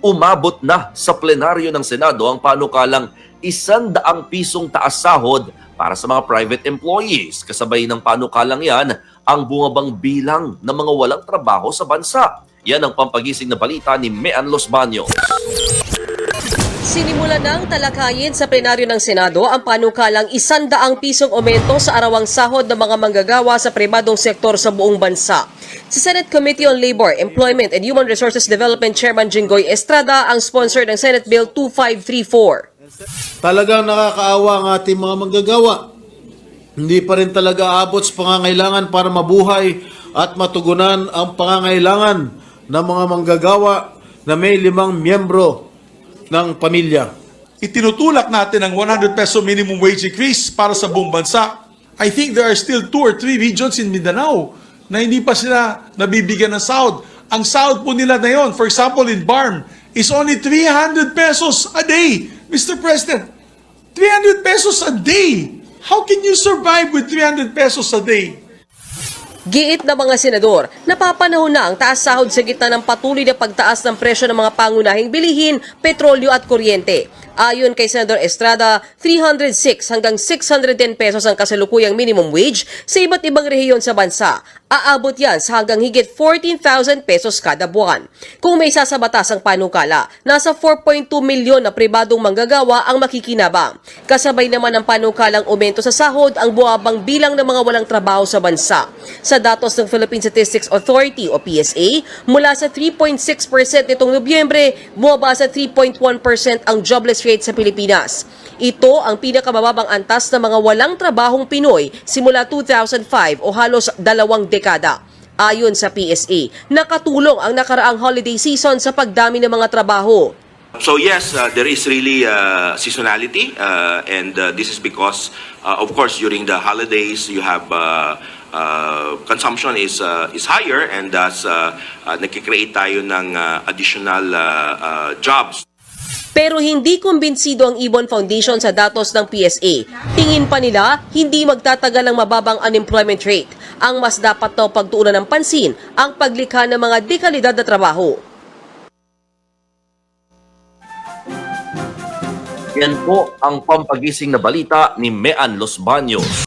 umabot na sa plenaryo ng Senado ang panukalang isandaang pisong taas sahod para sa mga private employees. Kasabay ng panukalang yan ang bumabang bilang ng mga walang trabaho sa bansa. Yan ang pampagising na balita ni Mean Los Baños. Sinimula ng talakayin sa plenaryo ng Senado ang panukalang isandaang pisong aumento sa arawang sahod ng mga manggagawa sa pribadong sektor sa buong bansa. Si Senate Committee on Labor, Employment and Human Resources Development Chairman Jinggoy Estrada ang sponsor ng Senate Bill 2534. Talagang nakakaawa ang ating mga manggagawa. Hindi pa rin talaga abot sa pangangailangan para mabuhay at matugunan ang pangangailangan ng mga manggagawa na may limang miyembro ng pamilya. itinutulak natin ang 100 peso minimum wage increase para sa buong bansa. I think there are still two or three regions in Mindanao na hindi pa sila nabibigyan ng sahod. Ang sahod po nila na yon, for example in BARM, is only 300 pesos a day. Mr. President, 300 pesos a day. How can you survive with 300 pesos a day? Giit ng mga senador, napapanahon na ang taas sahod sa gitna ng patuloy na pagtaas ng presyo ng mga pangunahing bilihin, petrolyo at kuryente. Ayon kay Senador Estrada, 306 hanggang 610 pesos ang kasalukuyang minimum wage sa iba't ibang rehiyon sa bansa. Aabot yan sa hanggang higit 14,000 pesos kada buwan. Kung may sasabatas ang panukala, nasa 4.2 milyon na pribadong manggagawa ang makikinabang. Kasabay naman ng panukalang aumento sa sahod ang buwabang bilang ng mga walang trabaho sa bansa. Sa datos ng Philippine Statistics Authority o PSA, mula sa 3.6% nitong Nobyembre, bumaba sa 3.1% ang jobless rate sa Pilipinas. Ito ang pinakamababang antas ng mga walang trabahong Pinoy simula 2005 o halos dalawang dekada. Ayon sa PSA, nakatulong ang nakaraang holiday season sa pagdami ng mga trabaho. So yes, uh, there is really uh, seasonality, uh, and uh, this is because, uh, of course, during the holidays you have uh, uh, consumption is uh, is higher, and thus uh, uh, nakikreate tayo ng uh, additional uh, uh, jobs. Pero hindi kumbinsido ang Ibon Foundation sa datos ng PSA. Tingin pa nila, hindi magtatagal ang mababang unemployment rate. Ang mas dapat daw pagtuunan ng pansin ang paglikha ng mga dekalidad na trabaho. Yan po ang pampagising na balita ni Mean Los Baños.